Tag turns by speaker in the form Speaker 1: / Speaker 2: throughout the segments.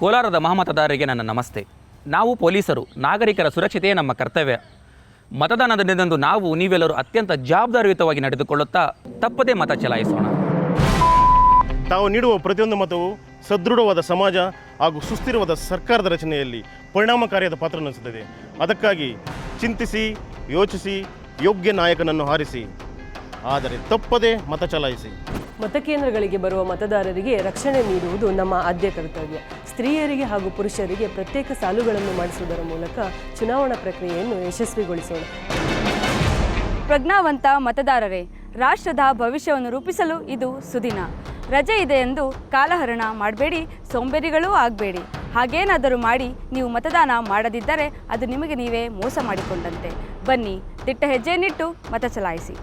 Speaker 1: ಕೋಲಾರದ ಮಹಾಮತದಾರರಿಗೆ ನನ್ನ ನಮಸ್ತೆ. ನಾವು ಪೊಲೀಸರು ನಾಗರಿಕರ ಸುರಕ್ಷತೆಯೇ ನಮ್ಮ ಕರ್ತವ್ಯ. ಮತದಾನದ ದಿನದಂದು ನಾವು ನೀವೆಲ್ಲರೂ ಅತ್ಯಂತ ಜವಾಬ್ದಾರಿಯುತವಾಗಿ ನಡೆದುಕೊಳ್ಳುತ್ತಾ ತಪ್ಪದೇ ಮತ ಚಲಾಯಿಸೋಣ.
Speaker 2: ತಾವು ನೀಡುವ ಪ್ರತಿಯೊಂದು ಮತವು ಸದೃಢವಾದ ಸಮಾಜ ಹಾಗೂ ಸುಸ್ಥಿರವಾದ ಸರ್ಕಾರದ ರಚನೆಯಲ್ಲಿ ಪರಿಣಾಮಕಾರಿಯಾದ ಪಾತ್ರ ನಡೆಸುತ್ತದೆ ಅದಕ್ಕಾಗಿ ಚಿಂತಿಸಿ ಯೋಚಿಸಿ ಯೋಗ್ಯ ನಾಯಕನನ್ನು ಹಾರಿಸಿ. ಆದರೆ ತಪ್ಪದೇ ಮತ ಚಲಾಯಿಸಿ.
Speaker 3: ಮತಕೇಂದ್ರಗಳಿಗೆ ಬರುವ ಮತದಾರರಿಗೆ ರಕ್ಷಣೆ ನೀಡುವುದು ನಮ್ಮ ಆದ್ಯ ಕರ್ತವ್ಯ. ಸ್ತ್ರೀಯರಿಗೆ ಹಾಗೂ ಪುರುಷರಿಗೆ ಪ್ರತ್ಯೇಕ ಸಾಲುಗಳನ್ನು ಮಾಡಿಸುವುದರ ಮೂಲಕ ಚುನಾವಣಾ ಪ್ರಕ್ರಿಯೆಯನ್ನು ಯಶಸ್ವಿಗೊಳಿಸೋಣ.
Speaker 4: ಪ್ರಜ್ಞಾವಂತ ಮತದಾರರೇ, ರಾಷ್ಟ್ರದ ಭವಿಷ್ಯವನ್ನು ರೂಪಿಸಲು ಇದು ಸುದಿನ. ರಜೆ ಇದೆ ಎಂದು ಕಾಲಹರಣ ಮಾಡಬೇಡಿ, ಸೋಂಬೇರಿಗಳೂ ಆಗಬೇಡಿ. ಹಾಗೇನಾದರೂ ಮಾಡಿ, ನೀವು ಮತದಾನ ಮಾಡದಿದ್ದರೆ ಅದು ನಿಮಗೆ ನೀವೇ ಮೋಸ ಮಾಡಿಕೊಂಡಂತೆ. ಬನ್ನಿ, ದಿಟ್ಟ ಹೆಜ್ಜೆಯನ್ನಿಟ್ಟು ಮತ ಚಲಾಯಿಸಿ.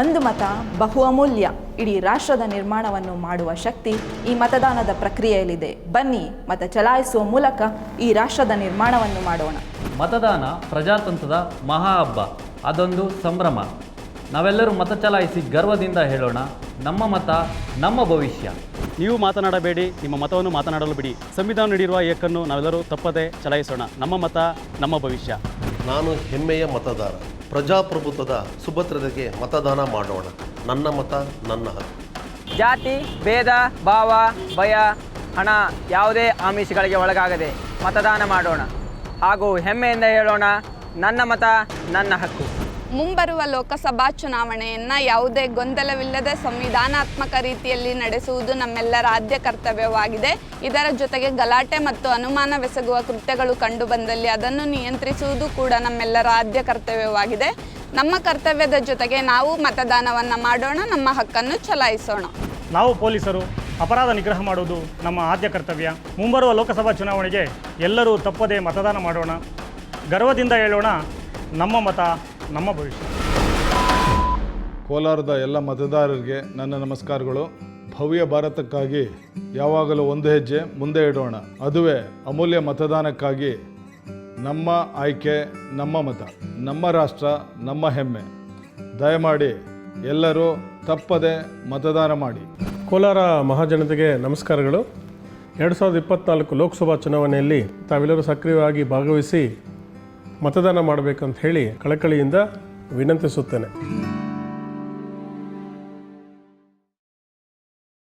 Speaker 5: ಒಂದು ಮತ ಬಹು ಅಮೂಲ್ಯ. ಇಡೀ ರಾಷ್ಟ್ರದ ನಿರ್ಮಾಣವನ್ನು ಮಾಡುವ ಶಕ್ತಿ ಈ ಮತದಾನದ ಪ್ರಕ್ರಿಯೆಯಲ್ಲಿದೆ. ಬನ್ನಿ ಮತ ಚಲಾಯಿಸುವ ಮೂಲಕ ಈ ರಾಷ್ಟ್ರದ ನಿರ್ಮಾಣವನ್ನು ಮಾಡೋಣ.
Speaker 6: ಮತದಾನ ಪ್ರಜಾತಂತ್ರದ ಮಹಾ ಹಬ್ಬ. ಅದೊಂದು ಸಂಭ್ರಮ. ನಾವೆಲ್ಲರೂ ಮತ ಚಲಾಯಿಸಿ ಗರ್ವದಿಂದ ಹೇಳೋಣ ನಮ್ಮ ಮತ ನಮ್ಮ ಭವಿಷ್ಯ.
Speaker 7: ನೀವು ಮಾತನಾಡಬೇಡಿ ನಿಮ್ಮ ಮತವನ್ನು ಮಾತನಾಡಲು ಬಿಡಿ. ಸಂವಿಧಾನ ನೀಡಿರುವ ಏಕನ್ನು ನಾವೆಲ್ಲರೂ ತಪ್ಪದೆ ಚಲಾಯಿಸೋಣ. ನಮ್ಮ ಮತ ನಮ್ಮ ಭವಿಷ್ಯ.
Speaker 8: ನಾನು ಹೆಮ್ಮೆಯ ಮತದಾರ. ಪ್ರಜಾಪ್ರಭುತ್ವದ ಸುಭದ್ರತೆಗೆ ಮತದಾನ ಮಾಡೋಣ. ನನ್ನ ಮತ, ನನ್ನ ಹಕ್ಕು.
Speaker 9: ಜಾತಿ, ಭೇದ, ಭಾವ, ಭಯ, ಹಣ ಯಾವುದೇ ಆಮಿಷಗಳಿಗೆ ಒಳಗಾಗದೆ ಮತದಾನ ಮಾಡೋಣ. ಹಾಗೂ ಹೆಮ್ಮೆಯಿಂದ ಹೇಳೋಣ, ನನ್ನ ಮತ, ನನ್ನ ಹಕ್ಕು.
Speaker 10: ಮುಂಬರುವ ಲೋಕಸಭಾ ಚುನಾವಣೆಯನ್ನು ಯಾವುದೇ ಗೊಂದಲವಿಲ್ಲದೆ ಸಂವಿಧಾನಾತ್ಮಕ ರೀತಿಯಲ್ಲಿ ನಡೆಸುವುದು ನಮ್ಮೆಲ್ಲರ ಆದ್ಯ ಕರ್ತವ್ಯವಾಗಿದೆ. ಇದರ ಜೊತೆಗೆ ಗಲಾಟೆ ಮತ್ತು ಅನುಮಾನವೆಸಗುವ ಕೃತ್ಯಗಳು ಕಂಡುಬಂದಲ್ಲಿ ಅದನ್ನು ನಿಯಂತ್ರಿಸುವುದು ಕೂಡ ನಮ್ಮೆಲ್ಲರ ಆದ್ಯ ಕರ್ತವ್ಯವಾಗಿದೆ. ನಮ್ಮ ಕರ್ತವ್ಯದ ಜೊತೆಗೆ ನಾವು ಮತದಾನವನ್ನು ಮಾಡೋಣ, ನಮ್ಮ ಹಕ್ಕನ್ನು ಚಲಾಯಿಸೋಣ.
Speaker 11: ನಾವು ಪೊಲೀಸರು, ಅಪರಾಧ ನಿಗ್ರಹ ಮಾಡುವುದು ನಮ್ಮ ಆದ್ಯ ಕರ್ತವ್ಯ. ಮುಂಬರುವ ಲೋಕಸಭಾ ಚುನಾವಣೆಗೆ ಎಲ್ಲರೂ ತಪ್ಪದೇ ಮತದಾನ ಮಾಡೋಣ. ಗರ್ವದಿಂದ ಹೇಳೋಣ, ನಮ್ಮ ಮತ ನಮ್ಮ ಭವಿಷ್ಯ.
Speaker 12: ಕೋಲಾರದ ಎಲ್ಲ ಮತದಾರರಿಗೆ ನನ್ನ ನಮಸ್ಕಾರಗಳು. ಭವ್ಯ ಭಾರತಕ್ಕಾಗಿ ಯಾವಾಗಲೂ ಒಂದು ಹೆಜ್ಜೆ ಮುಂದೆ ಇಡೋಣ. ಅದುವೇ ಅಮೂಲ್ಯ ಮತದಾನಕ್ಕಾಗಿ ನಮ್ಮ ಆಯ್ಕೆ ನಮ್ಮ ಮತ ನಮ್ಮ ರಾಷ್ಟ್ರ ನಮ್ಮ ಹೆಮ್ಮೆ. ದಯಮಾಡಿ ಎಲ್ಲರೂ ತಪ್ಪದೆ ಮತದಾನ ಮಾಡಿ.
Speaker 13: ಕೋಲಾರ ಮಹಾಜನತೆಗೆ ನಮಸ್ಕಾರಗಳು. ಎರಡು ಸಾವಿರದ ಇಪ್ಪತ್ನಾಲ್ಕು ಲೋಕಸಭಾ ಚುನಾವಣೆಯಲ್ಲಿ ತಾವೆಲ್ಲರೂ ಸಕ್ರಿಯವಾಗಿ ಭಾಗವಹಿಸಿ ಮತದಾನ ಮಾಡಬೇಕಂತ ಹೇಳಿ ಕಳಕಳಿಯಿಂದ ವಿನಂತಿಸುತ್ತೇನೆ.